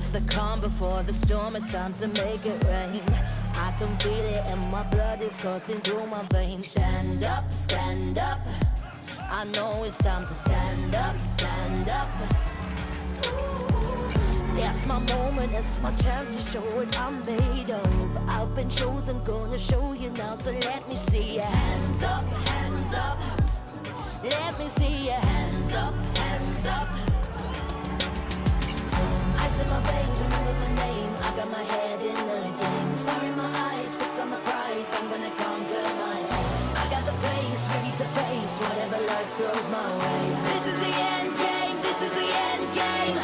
It's the calm before the storm. It's time to make it rain. I can feel it and my blood is coursing through my veins. Stand up, stand up. I know it's time to stand up, stand up. It's my moment, it's my chance to show what I'm made of. I've been chosen, gonna show you now, so let me see your hands up, hands up. Let me see your hands up, hands up. In my veins, remember my name. I got my head in the game. Fire in my eyes, fixed on the prize. I'm gonna conquer my aim. I got the pace, ready to face whatever life throws my way. This is the end game, this is the end game.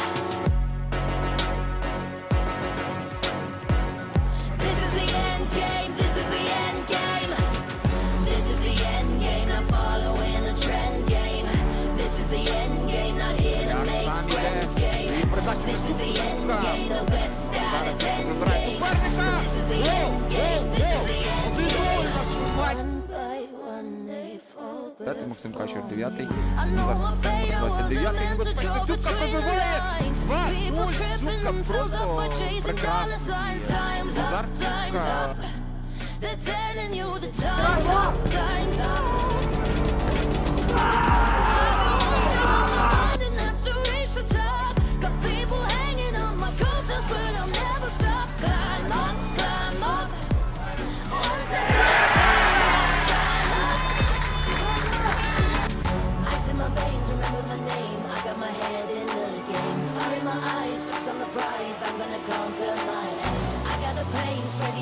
This is the end game, this is the end game. This is the end game, not This is the end game, the best out of ten game. This is the end game, this is the end game. One by one they fall Дайте Максим Качер 9 29 безпечно. Тюбка пробиває! Два! Нуль! Тюбка просто прекрасно. Назар Тюбка. They're telling you the time's up, time's up.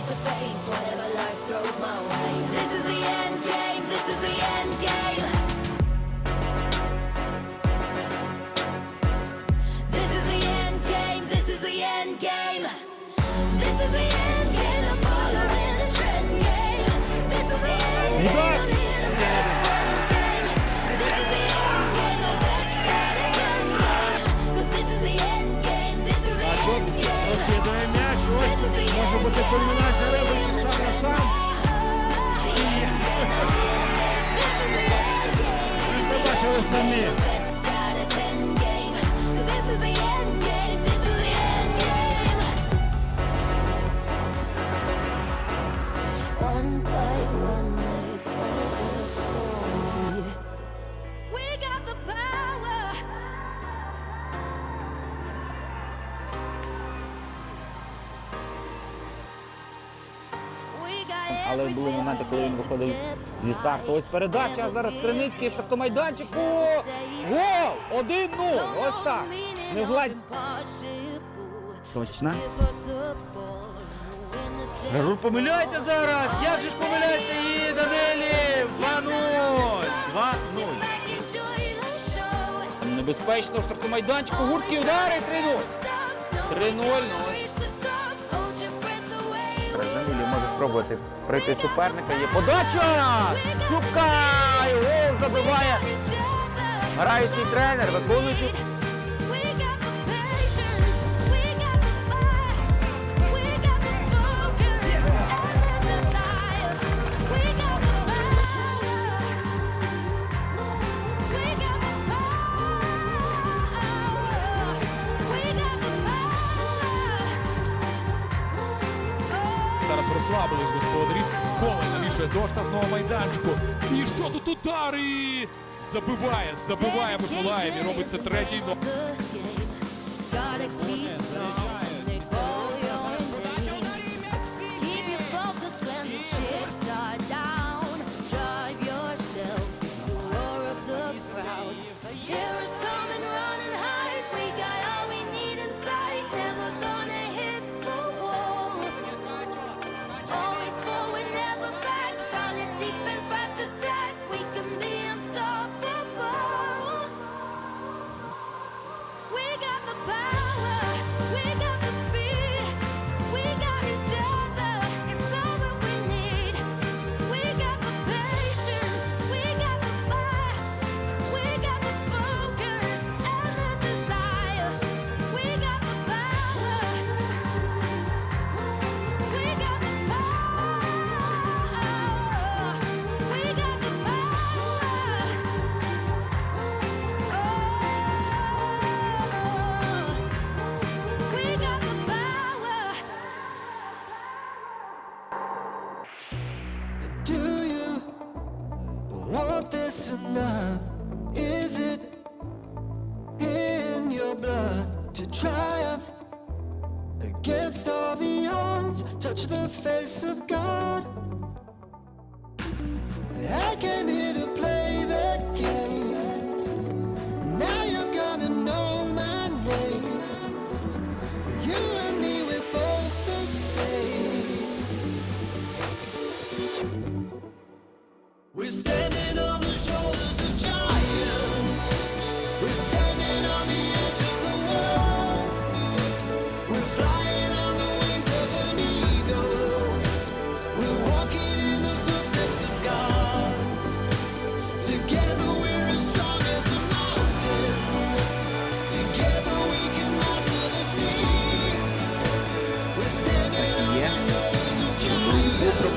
To face whatever life throws my way. This is the end game. This is the end Samir. Але були моменти, коли він виходив зі старту. Ось передача, а зараз Криницький в штрафномайданчику. Гол! 1-0! Ось так. Не гладь. Точно. Геру помиляється зараз. Як же ж помиляється і Данилів? 2-0. 2-0. Небезпечно в штрафномайданчику. Гурський удари 3-0. 3-0, ну ось. Спробувати пройти суперника. Є подача! Цюбка! його забиває граючий тренер, виконуючий. Розслабились господарі. Коваль навішує до штрафного майданчику. І що тут удари? Забиває, забиває Миколаєв і робить це третій. this enough? Is it in your blood to triumph against all the odds? Touch the face of God. I came here to play the game. Now you're gonna know my name. You and me, we're both the same. We're standing on.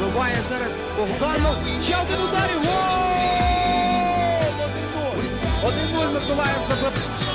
Пробиває зараз Богданов. Ще один удар і гол! 1-0 Миколаїв забив.